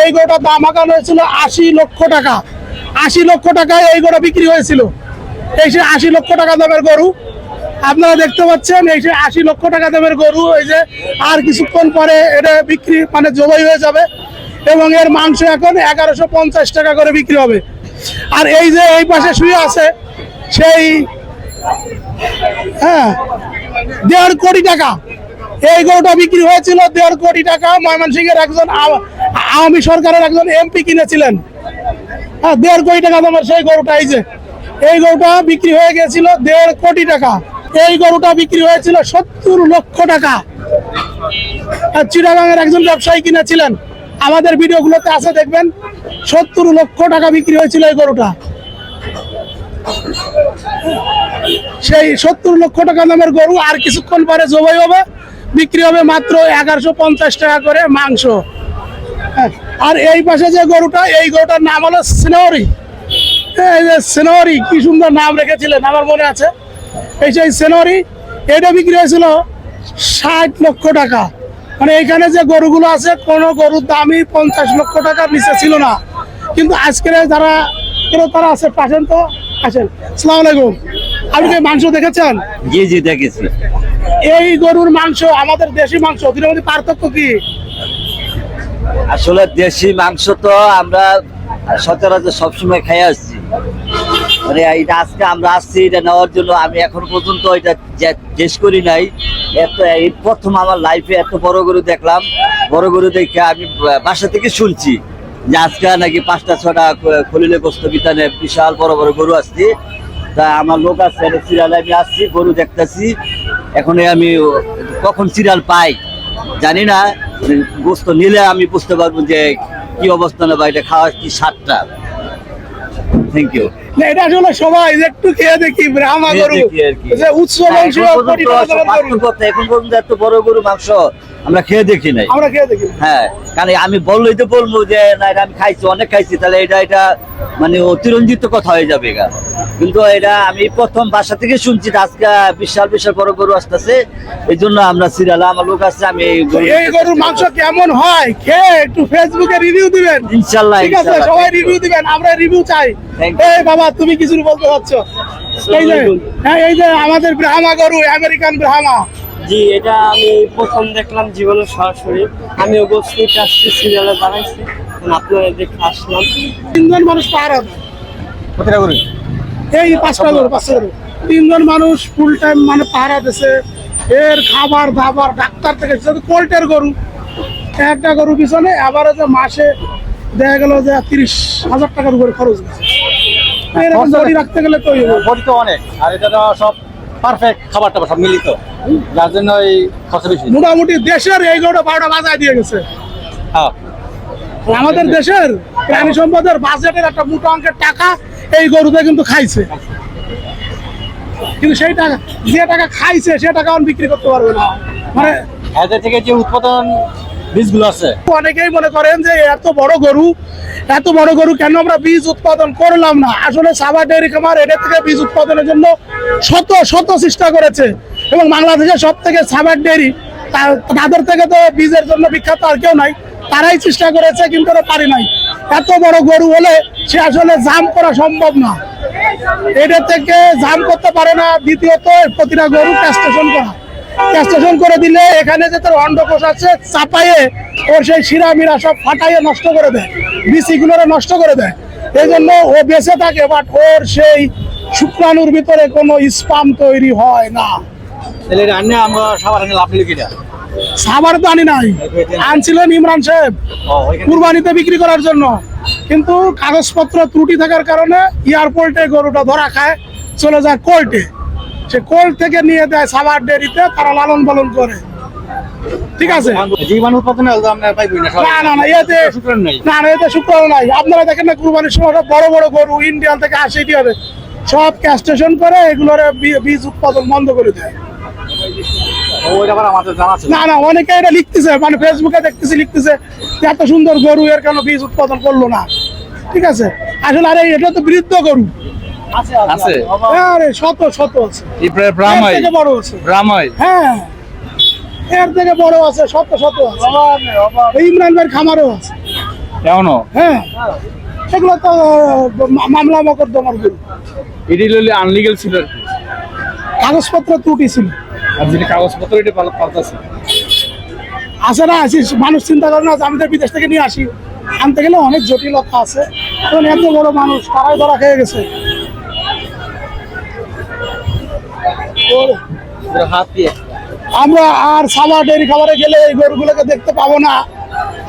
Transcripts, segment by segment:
এই গরুটার দাম আঁকানো হয়েছিল আশি লক্ষ টাকা। আশি লক্ষ টাকায় এই গরু বিক্রি হয়েছিল। এই যে আশি লক্ষ টাকা দামের গরু, আপনারা দেখতে পাচ্ছেন এই যে আশি লক্ষ টাকা দামের গরু, এই যে আর কিছুক্ষণ পরে এটা বিক্রি মানে জবাই হয়ে যাবে এবং এর মাংস এখন এগারোশো পঞ্চাশ টাকা করে বিক্রি হবে। আর এই যে এই পাশে শুয়ে আছে সেই হ্যাঁ দেড় কোটি টাকা। এই গরুটা বিক্রি হয়েছিল দেড় কোটি টাকা। ময়মনসিংহের একজন আওয়ামী সরকারের একজন এমপি কিনেছিলেন। হ্যাঁ দেড় কোটি টাকা দামের সেই গরুটা, এই যে। এই গরুটা বিক্রি হয়ে গেছিল দেড় কোটি টাকা। এই গরুটা বিক্রি হয়েছিল সত্তর লক্ষ টাকা। আর চিটাগাংয়ের একজন ব্যবসায়ী কিনেছিলেন। আমাদের ভিডিওগুলোতে আছে, দেখবেন। সত্তর লক্ষ টাকা বিক্রি হয়েছিল এই গরুটা। সেই সত্তর লক্ষ টাকা দামের গরু আর কিছুক্ষণ পরে জবাই হবে। বিক্রি হবে মাত্র এগারোশো পঞ্চাশ টাকা করে মাংস। আর এই পাশে যে গরুটা এই গরুটার নাম হলো সিনোরি। এই যে সিনোরি কি সুন্দর নাম রেখেছিলেন আমার মনে আছে। এই যে সিনোরি এটা বিক্রি হয়েছিল ষাট লক্ষ টাকা। মানে এখানে যে গরুগুলো আছে কোনো গরুর দামই পঞ্চাশ লক্ষ টাকার নিচে ছিল না। কিন্তু আজকের যারা ক্রেতারা আছে পাশেন তো আসেন। সালাম আলাইকুম। আপনি কি মাংস দেখেছেন? জি জি দেখেছি। এই গরুর মাংস আমাদের দেশি মাংস দুটোর মধ্যে পার্থক্য কি? আসলে দেশি মাংস তো আমরা সচরাচর সবসময় খাই আসছি। মানে এটা আজকে আমরা আসছি, এটা নেওয়ার জন্য আমি এখন পর্যন্ত এটা টেস্ট করি নাই। এত, এই প্রথম আমার লাইফে এত বড় গরু দেখলাম। বড় গরু দেখে আমি বাসা থেকে শুনছি যে আজকে নাকি পাঁচটা, ছটা খলিলে গোস্ত বিতানে বিশাল বড় বড় গরু আসছে। তা আমার লোক আছে সিরিয়ালে আমি আসছি, গরু দেখতেছি। এখন আমি কখন সিরিয়াল পাই জানি না। গোস্ত নিলে আমি বুঝতে পারব যে কি অবস্থানে বা এটা খাওয়ার কি স্বাদটা। থ্যাংক ইউ না এটা আসলে সবাই একটু খেয়ে দেখি ব্রাহ্মা গরু দেখি আর কি। যে উৎস বংশ কোটি টাকা দামের গরু। এখন পর্যন্ত এত বড় গরু মাংস আমরা খেয়ে দেখি নাই। আমরা খেয়ে দেখি। হ্যাঁ কারণ আমি বললেই তো বলব যে না এটা আমি খাইছি অনেক খাইছি তাহলে এটা এটা মানে অতিরঞ্জিত কথা হয়ে যাবে এটা কিন্তু এটা আমি প্রথম বাসা থেকে শুনছি আজকে বিশাল বিশাল বড় গরু আসতেছে। এই জন্য আমরা সিরিয়ালে আমার লোক আছে আমি এই গরুর মাংস কেমন হয়? খেয়ে একটু ফেসবুকে রিভিউ দিবেন। ইনশাল্লাহ ঠিক আছে সবাই রিভিউ দিবেন আমরা রিভিউ চাই। এই বাবা তুমি কিছু বলতে চাচ্ছ? এই যে হ্যাঁ এই যে আমাদের ব্রাহ্মা গরু আমেরিকান ব্রাহ্মা। জি এটা আমি প্রথম দেখলাম জীবনে সরাসরি। আমি গোসমিট আসছি সিরিয়ালে বানাইছি। আপনারা দেখে আসলাম। তিনজন মানুষ দেয়। প্রতিটা করি? এই পাঁচটা গরু পাঁচটা গরু। তিনজন মানুষ ফুল টাইম মানে পাহারা দিছে। এর খাবার দাবার ডাক্তার থেকে কোল্টের গরু। একটা গরু পিছনে আবার যে মাসে দেখা গেল যে তিরিশ হাজার টাকার উপরে খরচ গেছে এরকম বডি রাখতে গেলে তো। বডি তো অনেক আর এটা তো সব পারফেক্ট খাবার টাবার সব মিলিত। যার জন্য এই খরচা বেশি। মোটামুটি দেশের এই গরুটা বারোটা বাজায় দিয়ে গেছে। হ্যাঁ। আমাদের দেশের প্রাণী সম্পদের বাজেটের একটা মোটা অঙ্কের টাকা এই গরুতে কিন্তু খাইছে। কিন্তু সেই টাকা যে টাকা খাইছে সে টাকা বিক্রি করতে পারবে না। মানে এদের থেকে যে উৎপাদন বীজগুলো আছে। অনেকেই মনে করেন যে এত বড় গরু এত বড় গরু কেন আমরা বীজ উৎপাদন করলাম না? আসলে সাবা ডেয়ারি খামার এটা থেকে বীজ উৎপাদনের জন্য শত শত চেষ্টা করেছে। এবং বাংলাদেশের সব থেকে সাবার ডেয়ারি তাদের থেকে তো বীজের জন্য বিখ্যাত আর কেউ নাই। তারাই চেষ্টা করেছে, কিন্তু পারি নাই। এত বড় গরু হলে সে আসলে জাম করা সম্ভব না। এটা থেকে জাম করতে পারে না, দ্বিতীয়ত প্রতিটা গরু ক্যাস্টেশন করা। ক্যাস্টেশন করে দিলে এখানে যে তার অন্ডকোষ আছে চাপাইয়ে ওর সেই শিরা মিরা সব ফাটাইয়ে নষ্ট করে দেয়। বিসিগুলোরে নষ্ট করে দেয়। এই জন্য ও বেঁচে থাকে বাট ওর সেই শুক্রাণুর ভিতরে কোনো স্পাম তৈরি হয় না। আমরা সবার লাভ নিলে কিনা? সাবার তো আনি নাই। আনছিলেন ইমরান সাহেব কুরবানিতে বিক্রি করার জন্য। কিন্তু কাগজপত্র ত্রুটি থাকার কারণে এয়ারপোর্টে গরুটা ধরা খায় চলে যায় কোর্টে। সে কোর্ট থেকে নিয়ে দেয় সাবার ডেরিতে তারা লালন পালন করে। ঠিক আছে? জীবাণু উৎপাদনে না না না এতে না না এতে শুক্রাণু নাই। আপনারা দেখেন না কুরবানির সময় বড় বড় গরু ইন্ডিয়ান থেকে আসে হবে। সব ক্যাস্টেশন করে এগুলোর বীজ উৎপাদন বন্ধ করে দেয় ওই ব্যাপারে আমাদের জানা ছিল না না অনেকে এটা লিখতেছে মানে ফেসবুকে দেখতেছি লিখতেছে এত সুন্দর গরু এর কেন বীজ উৎপাদন করল না? ঠিক আছে? আসলে আরে এটা তো বৃদ্ধ গরু। আছে আরে শত শত আছে। ব্রাহ্মই বড় আছে। ব্রাহ্মই হ্যাঁ। এর থেকে বড় আছে শত শত আছে। ইমরান ভাইয়ের খামারও আছে। এমনও হ্যাঁ। সেগুলো তো মামলা মকদ্দমার গরু। এটি হলে আনলিগেল ছিল কাগজপত্র ত্রুটি ছিল। আর যেটা কাগজপত্র এটা পাল্টাছে আসে না আসিস মানুষ চিন্তা করে না আমি তো বিদেশ থেকে নিয়ে আসি। আনতে গেলে অনেক জটিলতা আছে। কারণ এত বড় মানুষ তারাই ধরা খেয়ে গেছে। আমরা আর সাবা ডেরি খাবারে গেলে এই গরুগুলোকে দেখতে পাবো না।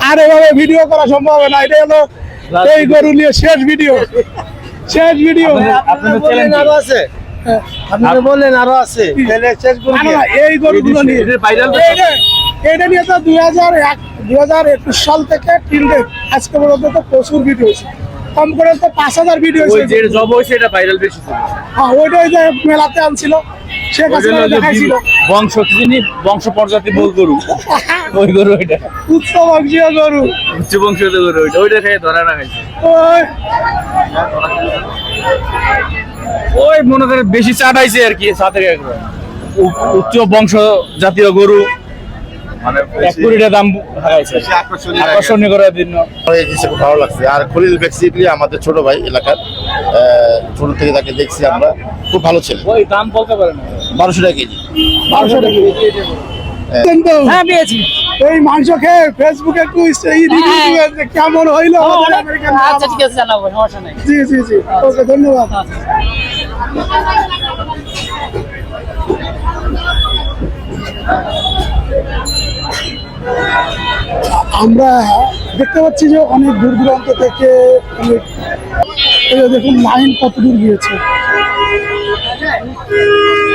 আর এভাবে ভিডিও করা সম্ভব হবে না। এটা হলো এই গরু নিয়ে শেষ ভিডিও শেষ ভিডিও আছে। আপনি যে বললেন আরও আছে। তাহলে শেষ করে এই গরুগুলো নিয়ে এটা নিয়ে তো দুই হাজার এক দুই হাজার একুশ সাল থেকে তিন ডেট আজকে পর্যন্ত তো প্রচুর ভিডিও হয়েছে। কম করে তো পাঁচ হাজার ভিডিও হয়েছে। জব হয়েছে এটা ভাইরাল বেশি হ্যাঁ ওইটাই যে মেলাতে আনছিল। শেখ হাসিনা দেখাইছিল। বংশ বংশ পর্যাতে বল গরু। ওই গরু ওইটা। উচ্চ বংশীয় গরু। উচ্চ বংশীয় গরু ওইটা। ওইটা খেয়ে ধরা ওই মনে করে বেশি চাটাইছে আর কি সাথে উচ্চ বংশ জাতীয় গরু মানে এক কোটিটা দাম হারাইছে। আকর্ষণীয় করার জন্য। ভালো লাগছে। আর খলিল আমাদের ছোট ভাই এলাকার ছোট থেকে তাকে দেখছি আমরা। খুব ভালো ছেলে। ওই দাম বলতে পারে না। বারোশো টাকা কেজি। বারোশো টাকা কিন্তু হ্যাঁ পেয়েছি। এই মাংস খেয়ে ফেসবুকে একটু এই রিভিউ দিবেন যে কেমন হইল আচ্ছা ঠিক আছে জানাব সমস্যা নাই। জি জি জি। ওকে ধন্যবাদ। আমরা দেখতে পাচ্ছি যে অনেক দূর দূরান্ত থেকে অনেক দেখুন লাইন কত দূর গিয়েছে।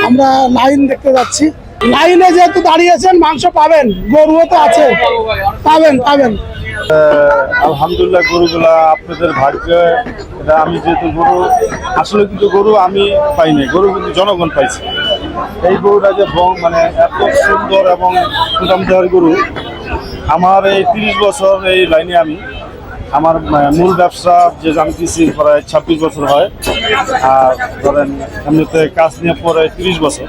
আমরা লাইন দেখতে যাচ্ছি লাইনে যেহেতু দাঁড়িয়েছেন মাংস পাবেন, গরুও তো আছে। পাবেন পাবেন। আলহামদুলিল্লাহ গরুগুলা আপনাদের ভাগ্য, এটা আমি যেহেতু গরু, আসলে কিন্তু গরু আমি পাইনি গরু কিন্তু জনগণ পাইছে। এই গরুটা যে বং মানে এত সুন্দর এবং সুদাম দেওয়ার গরু, আমার এই তিরিশ বছর এই লাইনে আমি, আমার মূল ব্যবসা যে আমি কৃষি প্রায় ছাব্বিশ বছর হয়। আর ধরেন, এমনিতে কাজ নিয়ে পরে তিরিশ বছর।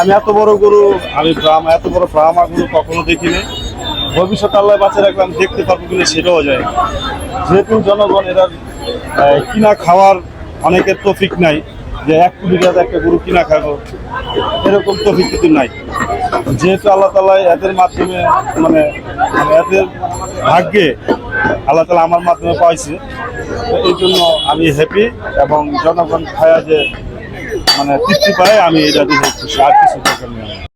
আমি এত বড় গরু, আমি ব্রাহ্ম, এত বড় ব্রাহ্মা গরু কখনো দেখিনি। ভবিষ্যৎ আল্লাহ বাঁচিয়ে রাখলে আমি দেখতে পারব কিনা সেটাও যায় যেহেতু জনগণ এরা কিনা খাওয়ার অনেকের তফিক নাই, যে এক কোটি টাকা একটা গরু কিনা খাব, এরকম তফিক কিন্তু নাই। যেহেতু আল্লাহ তালা এদের মাধ্যমে মানে মানে এদের ভাগ্যে আল্লাহ তালা আমার মাধ্যমে পাইছে এই জন্য আমি হ্যাপি এবং জনগণ খায়া যে মানে তৃপ্তি পায় আমি এটা দিয়ে খুশি আর কিছু দরকার নেই।